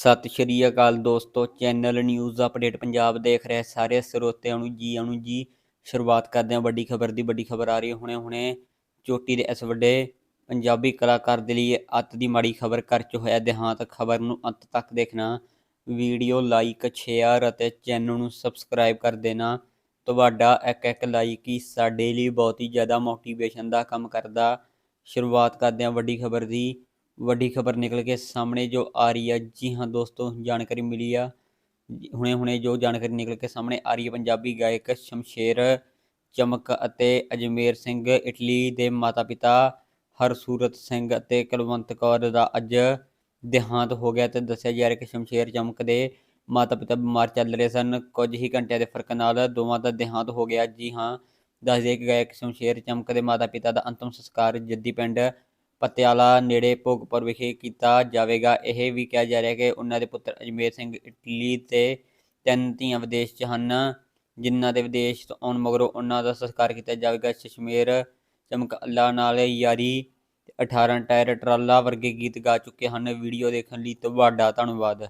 ਸਤਿ ਸ਼੍ਰੀ ਅਕਾਲ ਦੋਸਤੋ, channel news update Punjab ਦੇਖ ਰਹੇ ਸਾਰੇ ਸਰੋਤਿਆਂ ਨੂੰ ਜੀ ਆਣੂ ਜੀ। ਸ਼ੁਰੂਆਤ ਕਰਦੇ ਹਾਂ ਵੱਡੀ ਖਬਰ ਦੀ, ਵੱਡੀ ਖਬਰ ਆ ਰਹੀ ਹੁਣੇ ਹੁਣੇ। ਚੋਟੀ ਦੇ ਇਸ ਵੱਡੇ ਪੰਜਾਬੀ ਕਲਾਕਾਰ ਦੇ ਲਈ ਅੱਤ ਦੀ ਮਾੜੀ ਖਬਰ ਕਰ ਚ ਹੋਇਆ ਦੇਹਾਂਤ ਖਬਰ ਨੂੰ ਅੰਤ ਤੱਕ ਦੇਖਣਾ, ਵੀਡੀਓ ਲਾਈਕ, ਸ਼ੇਅਰ ਅਤੇ ਚੈਨਲ ਨੂੰ ਸਬਸਕ੍ਰਾਈਬ ਕਰ ਦੇਣਾ। ਤੁਹਾਡਾ ਇੱਕ ਇੱਕ ਲਾਈਕ ਹੀ ਸਾਡੇ ਲਈ ਬਹੁਤ ਹੀ ਜ਼ਿਆਦਾ ਮੋਟੀਵੇਸ਼ਨ ਦਾ ਕੰਮ ਕਰਦਾ। ਸ਼ੁਰੂਆਤ ਕਰਦੇ ਹਾਂ ਵੱਡੀ ਖਬਰ ਦੀ। ਵੱਡੀ ਖਬਰ ਨਿਕਲ ਕੇ ਸਾਹਮਣੇ ਜੋ ਆ ਰਹੀ ਹੈ ਜੀ ਹਾਂ ਦੋਸਤੋ, ਜਾਣਕਾਰੀ ਮਿਲੀ ਆ। ਹੁਣੇ ਹੁਣੇ ਜੋ ਜਾਣਕਾਰੀ ਨਿਕਲ ਕੇ ਸਾਹਮਣੇ ਆ ਰਹੀ ਹੈ ਪੰਜਾਬੀ ਗਾਇਕ ਸ਼ਮਸ਼ੇਰ ਚਮਕ ਅਤੇ ਅਜਮੇਰ ਸਿੰਘ ਇਟਲੀ ਦੇ ਮਾਤਾ-ਪਿਤਾ ਹਰਸੂਰਤ ਸਿੰਘ ਅਤੇ ਕੁਲਵੰਤ ਕੌਰ ਦਾ ਅੱਜ ਦੇਹਾਂਤ ਹੋ ਗਿਆ ਤੇ ਦੱਸਿਆ ਜਾ ਰਿਹਾ ਕਿ ਸ਼ਮਸ਼ੇਰ ਚਮਕ ਦੇ ਮਾਤਾ-ਪਿਤਾ ਬਿਮਾਰ ਚੱਲ ਰਹੇ ਸਨ। ਕੁਝ ਹੀ ਘੰਟਿਆਂ ਦੇ ਫ਼ਰਕ ਨਾਲ ਦੋਵਾਂ ਦਾ ਦੇਹਾਂਤ ਹੋ ਗਿਆ। ਜੀ ਹਾਂ ਦੱਸ ਦਈਏ ਕਿ ਗਾਇਕ ਸ਼ਮਸ਼ੇਰ ਚਮਕ ਦੇ ਮਾਤਾ-ਪਿਤਾ ਦਾ ਅੰਤਮ ਸੰਸਕਾਰ ਜੱਦੀ ਪਿੰਡ ਪਤਿਆਲਾ ਨੇੜੇ ਭੋਗਪੁਰ ਵਿਖੇ ਕੀਤਾ ਜਾਵੇਗਾ। ਇਹ ਵੀ ਕਿਹਾ ਜਾ ਰਿਹਾ ਕਿ ਉਹਨਾਂ ਦੇ ਪੁੱਤਰ ਅਜਮੇਰ ਸਿੰਘ ਇਟਲੀ ਤੇ ਤਿੰਨ ਧੀਆਂ ਵਿਦੇਸ਼ 'ਚ ਹਨ, ਜਿਨ੍ਹਾਂ ਦੇ ਵਿਦੇਸ਼ ਤੋਂ ਆਉਣ ਮਗਰੋਂ ਉਹਨਾਂ ਦਾ ਸੰਸਕਾਰ ਕੀਤਾ ਜਾਵੇਗਾ। ਸ਼ਸ਼ਮੇਰ ਚਮਕ ਅੱਲਾ ਨਾਲ ਯਾਰੀ 18 ਟਾਇਰ ਟਰਾਲਾ ਵਰਗੇ ਗੀਤ ਗਾ ਚੁੱਕੇ ਹਨ। ਵੀਡੀਓ ਦੇਖਣ ਲਈ ਤੁਹਾਡਾ ਧੰਨਵਾਦ।